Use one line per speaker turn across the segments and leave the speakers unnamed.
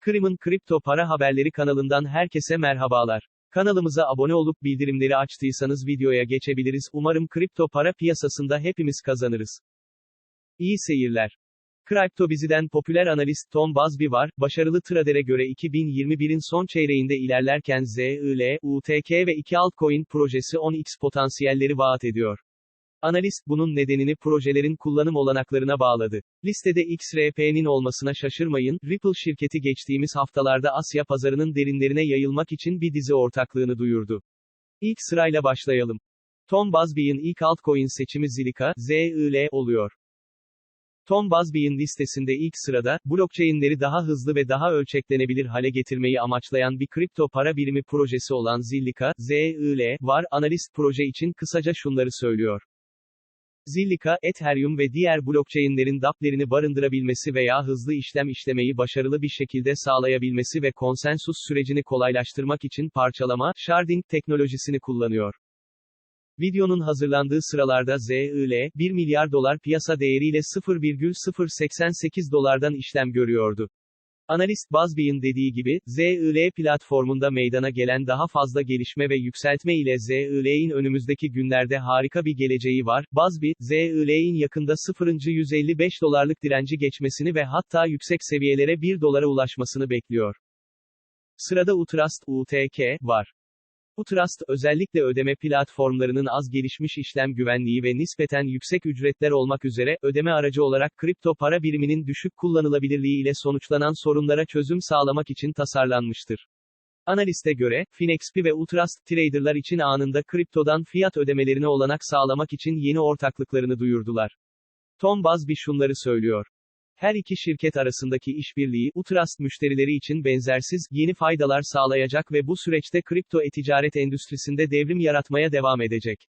Kırım'ın kripto para haberleri kanalından herkese merhabalar. Kanalımıza abone olup bildirimleri açtıysanız videoya geçebiliriz. Umarım kripto para piyasasında hepimiz kazanırız. İyi seyirler. Kriptobiziden popüler analist Tom Busby var, başarılı trader'e göre 2021'in son çeyreğinde ilerlerken ZIL, UTK ve iki altcoin projesi 10x potansiyelleri vaat ediyor. Analist bunun nedenini projelerin kullanım olanaklarına bağladı. Listede XRP'nin olmasına şaşırmayın, Ripple şirketi geçtiğimiz haftalarda Asya pazarının derinlerine yayılmak için bir dizi ortaklığını duyurdu. İlk sırayla başlayalım. Tom Busby'in ilk altcoin seçimi Zilliqa, ZIL oluyor. Tom Busby'in listesinde ilk sırada, blockchain'leri daha hızlı ve daha ölçeklenebilir hale getirmeyi amaçlayan bir kripto para birimi projesi olan Zilliqa, ZIL, var, analist proje için kısaca şunları söylüyor. Zilliqa, Ethereum ve diğer blockchain'lerin dApp'lerini barındırabilmesi veya hızlı işlem işlemeyi başarılı bir şekilde sağlayabilmesi ve konsensus sürecini kolaylaştırmak için parçalama, sharding teknolojisini kullanıyor. Videonun hazırlandığı sıralarda ZIL, 1 milyar dolar piyasa değeriyle 0,088 dolardan işlem görüyordu. Analist Busby'in dediği gibi, ZIL platformunda meydana gelen daha fazla gelişme ve yükseltme ile ZIL'in önümüzdeki günlerde harika bir geleceği var. Busby, ZIL'in yakında 0.155 dolarlık direnci geçmesini ve hatta yüksek seviyelere 1 dolara ulaşmasını bekliyor. Sırada Utrust, UTK, var. Utrust, özellikle ödeme platformlarının az gelişmiş işlem güvenliği ve nispeten yüksek ücretler olmak üzere, ödeme aracı olarak kripto para biriminin düşük kullanılabilirliği ile sonuçlanan sorunlara çözüm sağlamak için tasarlanmıştır. Analiste göre, Finexp ve Utrust, traderlar için anında kriptodan fiyat ödemelerine olanak sağlamak için yeni ortaklıklarını duyurdular. Tom Busby şunları söylüyor. Her iki şirket arasındaki işbirliği, Utrust müşterileri için benzersiz, yeni faydalar sağlayacak ve bu süreçte kripto e-ticaret endüstrisinde devrim yaratmaya devam edecek.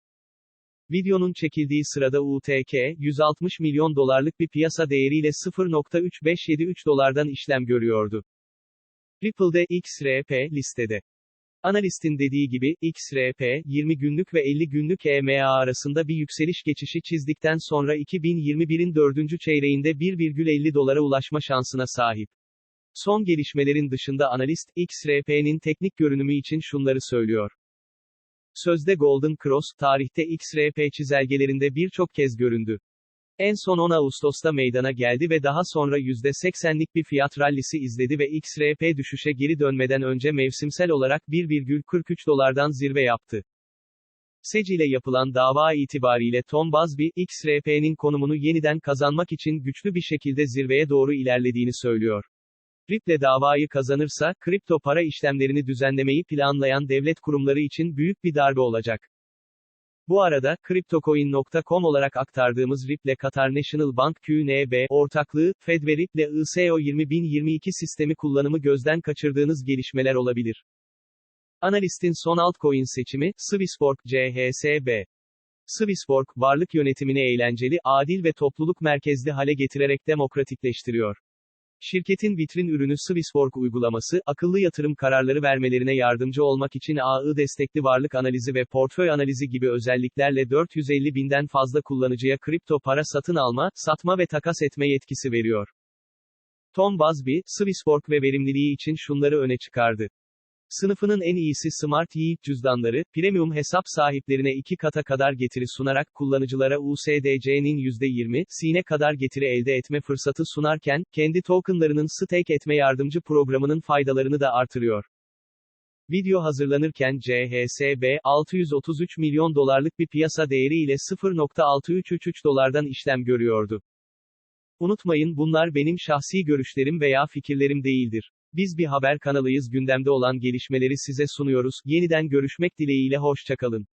Videonun çekildiği sırada UTK, 160 milyon dolarlık bir piyasa değeriyle 0.3573 dolardan işlem görüyordu. Ripple'de XRP listede. Analistin dediği gibi, XRP, 20 günlük ve 50 günlük EMA arasında bir yükseliş geçişi çizdikten sonra 2021'in dördüncü çeyreğinde 1,50 dolara ulaşma şansına sahip. Son gelişmelerin dışında analist, XRP'nin teknik görünümü için şunları söylüyor. Sözde Golden Cross, tarihte XRP çizelgelerinde birçok kez göründü. En son 10 Ağustos'ta meydana geldi ve daha sonra %80'lik bir fiyat rallisi izledi ve XRP düşüşe geri dönmeden önce mevsimsel olarak 1,43 dolardan zirve yaptı. SEC ile yapılan dava itibariyle Tom Busby, XRP'nin konumunu yeniden kazanmak için güçlü bir şekilde zirveye doğru ilerlediğini söylüyor. Ripple davayı kazanırsa, kripto para işlemlerini düzenlemeyi planlayan devlet kurumları için büyük bir darbe olacak. Bu arada, Cryptocoin.com olarak aktardığımız Ripple Qatar National Bank QNB ortaklığı, Fed ve Ripple ICO 20022 sistemi kullanımı gözden kaçırdığınız gelişmeler olabilir. Analistin son altcoin seçimi, Swissborg, CHSB. Swissborg, varlık yönetimini eğlenceli, adil ve topluluk merkezli hale getirerek demokratikleştiriyor. Şirketin vitrin ürünü Swissborg uygulaması, akıllı yatırım kararları vermelerine yardımcı olmak için AI destekli varlık analizi ve portföy analizi gibi özelliklerle 450 binden fazla kullanıcıya kripto para satın alma, satma ve takas etme yetkisi veriyor. Tom Busby, Swissborg ve verimliliği için şunları öne çıkardı. Sınıfının en iyisi Smart Yield cüzdanları, premium hesap sahiplerine iki kata kadar getiri sunarak kullanıcılara USDC'nin %20, sine kadar getiri elde etme fırsatı sunarken, kendi tokenlarının stake etme yardımcı programının faydalarını da artırıyor. Video hazırlanırken CHSB, 633 milyon dolarlık bir piyasa değeri ile 0.6333 dolardan işlem görüyordu. Unutmayın bunlar benim şahsi görüşlerim veya fikirlerim değildir. Biz bir haber kanalıyız gündemde olan gelişmeleri size sunuyoruz. Yeniden görüşmek dileğiyle hoşçakalın.